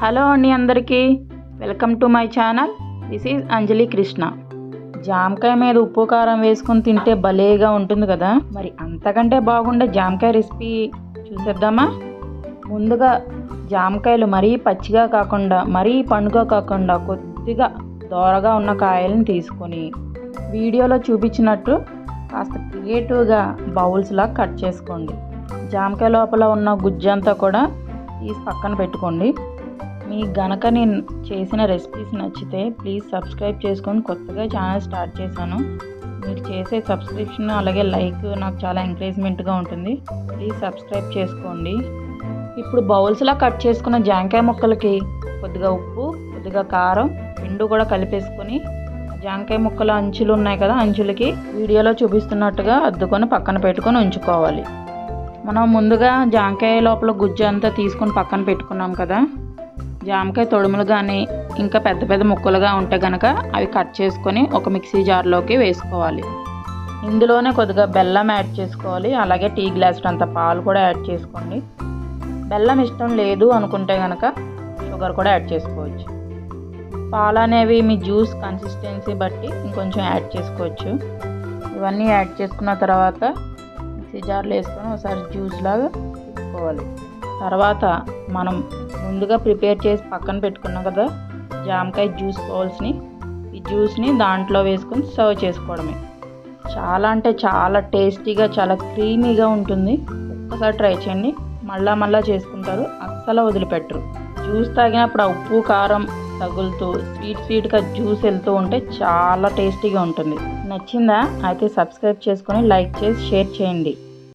Hello అండి అందరికీ. Welcome to my channel. This is Anjali Krishna. జామకాయ మీద ఉప్పు కారం వేసుకొని తింటే భలేగా ఉంటుంది కదా. మరి అంతకంటే బాగుండే జామకాయ రెసిపీ చూసేద్దామా? ముందుగా జామకాయలు మరీ పచ్చిగా కాకుండా మరీ పండుగ కాకుండా కొద్దిగా దోరగా ఉన్న కాయలను తీసుకొని వీడియోలో చూపించినట్టు కాస్త క్రియేటివ్గా బౌల్స్లా కట్ చేసుకోండి. జామకాయ లోపల ఉన్న గుజ్జంతా కూడా తీసి పక్కన పెట్టుకోండి. మీ గనక నేను చేసిన రెసిపీస్ నచ్చితే ప్లీజ్ సబ్స్క్రైబ్ చేసుకొని కొత్తగా ఛానల్ స్టార్ట్ చేశాను. మీరు చేసే సబ్స్క్రిప్షన్ అలాగే లైక్ నాకు చాలా ఎంకరేజ్మెంట్గా ఉంటుంది. ప్లీజ్ సబ్స్క్రైబ్ చేసుకోండి. ఇప్పుడు బౌల్స్లా కట్ చేసుకున్న జాంకాయ ముక్కలకి కొద్దిగా ఉప్పు కొద్దిగా కారం రెండు కూడా కలిపేసుకొని జాంకాయ ముక్కల అంచులు ఉన్నాయి కదా అంచులకి వీడియోలో చూపిస్తున్నట్టుగా అద్దుకొని పక్కన పెట్టుకొని ఉంచుకోవాలి. మనం ముందుగా జాంకాయ లోపల గుజ్జు అంతా తీసుకొని పక్కన పెట్టుకున్నాం కదా. జామకాయ తొడుములు కానీ ఇంకా పెద్ద పెద్ద ముక్కలుగా ఉంటే కనుక అవి కట్ చేసుకొని ఒక మిక్సీ జార్లోకి వేసుకోవాలి. ఇందులోనే కొద్దిగా బెల్లం యాడ్ చేసుకోవాలి. అలాగే టీ గ్లాస్ అంత పాలు కూడా యాడ్ చేసుకోండి. బెల్లం ఇష్టం లేదు అనుకుంటే కనుక షుగర్ కూడా యాడ్ చేసుకోవచ్చు. పాలు అనేవి మీ జ్యూస్ కన్సిస్టెన్సీ బట్టి ఇంకొంచెం యాడ్ చేసుకోవచ్చు. ఇవన్నీ యాడ్ చేసుకున్న తర్వాత మిక్సీ జార్లో వేసుకొని ఒకసారి జ్యూస్ లాగా తీసుకోవాలి తర్వాత మనం ముందుగా ప్రిపేర్ చేసి పక్కన పెట్టుకున్నాం కదా జామకాయ జ్యూస్ బౌల్స్ని. ఈ జ్యూస్ని దాంట్లో వేసుకొని సర్వ్ చేసుకోవడమే. చాలా అంటే చాలా టేస్టీగా చాలా క్రీమీగా ఉంటుంది. ఒక్కసారి ట్రై చేయండి. మళ్ళా మళ్ళా చేసుకుంటారు. అస్సలు వదిలిపెట్టరు. జ్యూస్ తాగినప్పుడు ఆ ఉప్పు కారం తగులుతూ స్వీట్ స్వీట్గా జ్యూస్ వెళ్తూ ఉంటే చాలా టేస్టీగా ఉంటుంది. నచ్చిందా? అయితే సబ్స్క్రైబ్ చేసుకొని లైక్ చేసి షేర్ చేయండి.